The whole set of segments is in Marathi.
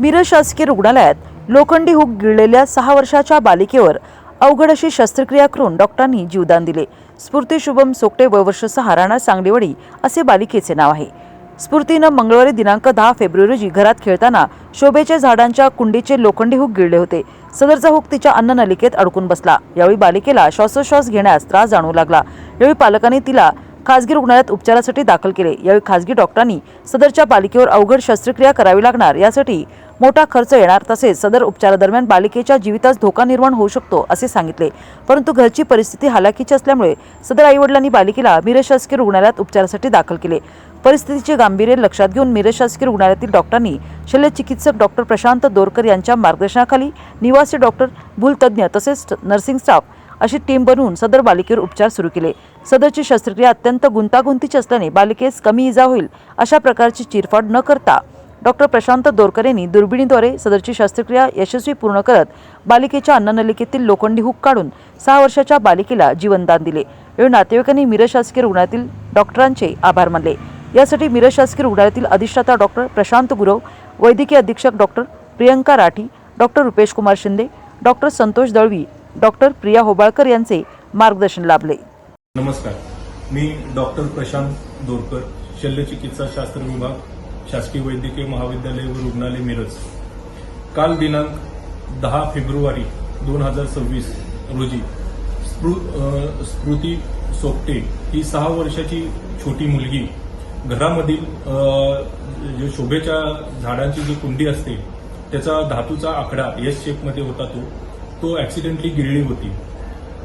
मिरज शासकीय रुग्णालयात लोखंडी हुक गिळलेल्या सहा वर्षाच्या बालिकेवर अवघड अशी शस्त्रक्रिया करून डॉक्टरांनी जीवदान दिले. स्फूर्ती शुभम सोकटे वयवर्ष सहा राहणार सांगलीवडी असे बालिकेचे नाव आहे. स्फूर्तीनं मंगळवारी दिनांक दहा फेब्रुवारी रोजी घरात खेळताना शोभेच्या झाडांच्या कुंडीचे लोखंडी हुक गिळले होते. सदरचा हुक तिच्या अन्ननलिकेत अडकून बसला. यावेळी बालिकेला श्वासोश्वास घेण्यास त्रास जाणवू लागला. यावेळी पालकांनी तिला खासगी रुग्णालयात उपचारासाठी दाखल केले. यावेळी खासगी डॉक्टरांनी सदरच्या बालिकेवर अवघड शस्त्रक्रिया करावी लागणार यासाठी मोठा खर्च येणार तसेच सदर उपचारादरम्यान बालिकेच्या जीवितास धोका निर्माण होऊ शकतो असे सांगितले. परंतु घरची परिस्थिती हालाकीची असल्यामुळे सदर आईवडिलांनी बालिकेला मिरज शासकीय रुग्णालयात उपचारासाठी दाखल केले. परिस्थितीचे गांभीर्य लक्षात घेऊन मिरज शासकीय रुग्णालयातील डॉक्टरांनी शल्यचिकित्सक डॉक्टर प्रशांत दोरकर यांच्या मार्गदर्शनाखाली निवासी डॉक्टर भूलतज्ज्ञ तसेच नर्सिंग स्टाफ अशी टीम बनवून सदर बालिकेवर उपचार सुरू केले. सदरची शस्त्रक्रिया अत्यंत गुंतागुंतीची असल्याने बालिकेस कमी इजा होईल अशा प्रकारची चिरफाड न करता डॉक्टर प्रशांत दोरकर यांनी दुर्बिणीद्वारे सदरची शस्त्रक्रिया यशस्वी पूर्ण करत बालिकेच्या अन्ननलिकेतील लोखंडी हुक काढून सहा वर्षाच्या बालिकेला जीवनदान दिले. यावेळी नातेवाईकांनी मिरज शासकीय रुग्णालयातील डॉक्टरांचे आभार मानले. यासाठी मिरज शासकीय रुग्णालयातील अधिष्ठाता डॉक्टर प्रशांत गुरव वैद्यकीय अधीक्षक doctor Priyanka Rathi doctor Rupesh Kumar Shinde doctor Santosh Dalvi doctor Priya Hobalkar यांचे मार्गदर्शन लाभले. नमस्कार. मी डॉक्टर प्रशांत दोरकर शल्यचिकित्सा शास्त्र विभाग शासकीय वैद्यकीय महाविद्यालय व रुग्णालय मिरज. काल दिनांक दहा फेब्रुवारी दोन हजार सव्वीस रोजी स्पृ- स्मृती सोपटे ही सहा वर्षाची छोटी मुलगी घरामधील जे शोभेच्या झाडांची जी कुंडी असते त्याचा धातूचा आकडा एस शेपमध्ये होता तो तो ऍक्सिडेंटली गिळली होती.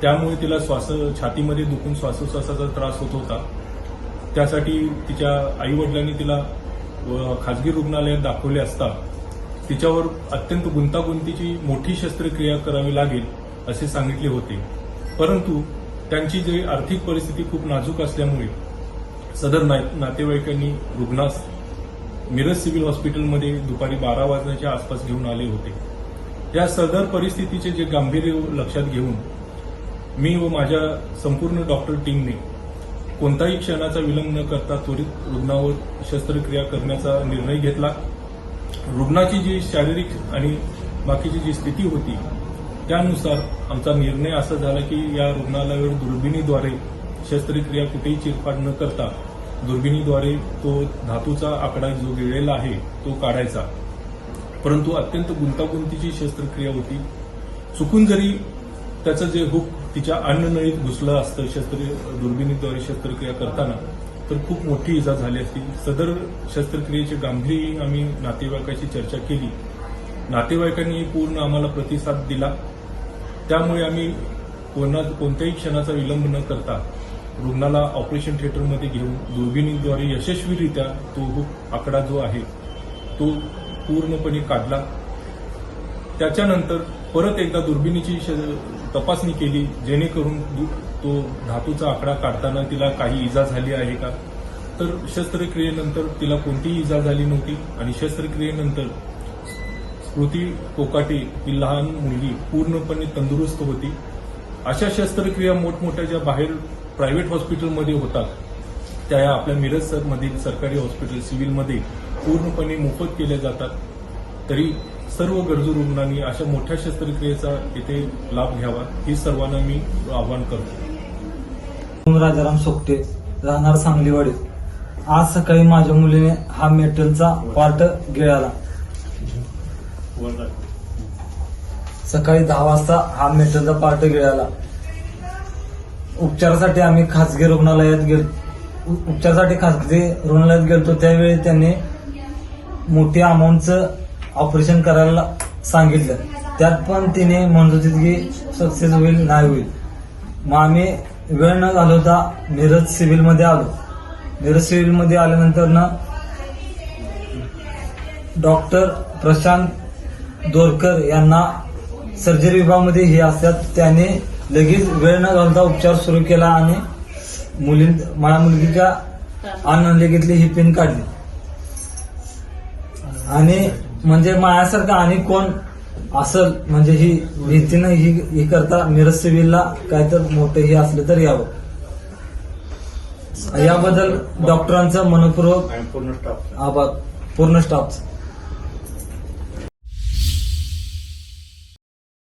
त्यामुळे तिला श्वास छातीमध्ये दुखून श्वासोश्वासाचा त्रास होत होता. त्यासाठी तिच्या आईवडिलांनी तिला खाजगी रुग्णालयात दाखवले असता तिच्यावर अत्यंत गुंतागुंतीची मोठी शस्त्रक्रिया करावी लागेल असे सांगितले होते. परंतु त्यांची जी आर्थिक परिस्थिती खूप नाजूक असल्यामुळे सदर नातेवाईकांनी रुग्णास मिरज सिव्हिल हॉस्पिटलमध्ये दुपारी बारा वाजण्याच्या आसपास घेऊन आले होते. या सदर परिस्थितीचे जे गांभीर्य लक्षात घेऊन मी व माझ्या संपूर्ण डॉक्टर टीमने कोणताही क्षणाचा विलंब न करता त्वरित रुग्णावर शस्त्रक्रिया करण्याचा निर्णय घेतला. रुग्णाची जी शारीरिक आणि बाकीची जी स्थिती होती त्यानुसार आमचा निर्णय असा झाला की या रुग्णालयावर दुर्बिणीद्वारे शस्त्रक्रिया कुठेही चिरफाड न करता दुर्बिणीद्वारे तो धातूचा आकडा जो गिळलेला आहे तो काढायचा. परंतु अत्यंत गुंतागुंतीची शस्त्रक्रिया होती. चुकून जरी त्याचं जे हुक तिच्या अन्ननळीत घुसलं असतं शस्त्र दुर्बिणीद्वारे शस्त्रक्रिया करताना तर खूप मोठी इजा झाली असती. सदर शस्त्रक्रियेचे गांभीर्य आम्ही नातेवाईकाशी चर्चा केली. नातेवाईकांनी पूर्ण आम्हाला प्रतिसाद दिला. त्यामुळे आम्ही कोणा कोणत्याही क्षणाचा विलंब न करता रुग्णाला ऑपरेशन थिएटरमध्ये घेऊन दुर्बिणीद्वारे यशस्वीरित्या तो हुक आकडा जो आहे तो पूर्णपणे काढला. त्याच्यानंतर परत एकदा दुर्बिणीची श- तपासणी केली जेणेकरून तो धातूचा आकडा काढताना तिला काही इजा झाली आहे का? तर शस्त्रक्रियेनंतर तिला कोणतीही इजा झाली नव्हती आणि शस्त्रक्रियेनंतर स्मृती कोकाटे ही लहान मुलगी पूर्णपणे तंदुरुस्त होती. अशा शस्त्रक्रिया मोठमोठ्या ज्या बाहेर प्रायव्हेट हॉस्पिटलमध्ये होतात त्या या आपल्या मिरज सर मधील सरकारी हॉस्पिटल सिव्हिलमध्ये पूर्णपणे मोफत केल्या जातात. तरी सर्व गरजू रुग्णांनी अशा मोठ्या शस्त्रक्रियेचा इथे लाभ घ्यावा ही सर्वांना मी आवाहन करतो. राजाराम सोपटे राहणार सांगलीवाडी. आज सकाळी माझ्या मुलीने हा मेटलचा पार्ट गिळाला. सकाळी दहा वाजता हा मेटलचा पार्ट गिळाला. उपचारासाठी आम्ही खासगी रुग्णालयात गेलो उपचारासाठी खासगी रुग्णालयात गेलो त्यावेळी त्यांनी मोठ्या अमाऊंटचं ऑपरेशन करायला सांगितलं. त्यात पण तिने म्हणत होती की सक्सेस होईल नाही होईल. मग आम्ही वेळ न घालवता मिरज सिव्हिलमध्ये आलो. मिरज सिव्हिलमध्ये आल्यानंतर ना डॉक्टर प्रशांत दोरकर यांना सर्जरी विभागामध्ये हे असतात. त्याने लगेच वेळ न घालता उपचार सुरू केला आणि मुलीं माझ्या मुलगीच्या घेतली ही पिन काढली. आणि म्हणजे मायासारखं आणि कोण असल म्हणजे ही भीतीनं ही ही करता मिरज सिव्हिलला काय तर मोठं हे असलं तर यावं. याबद्दल डॉक्टरांचं मनपूर्वक आभार. पूर्ण स्टाफचं.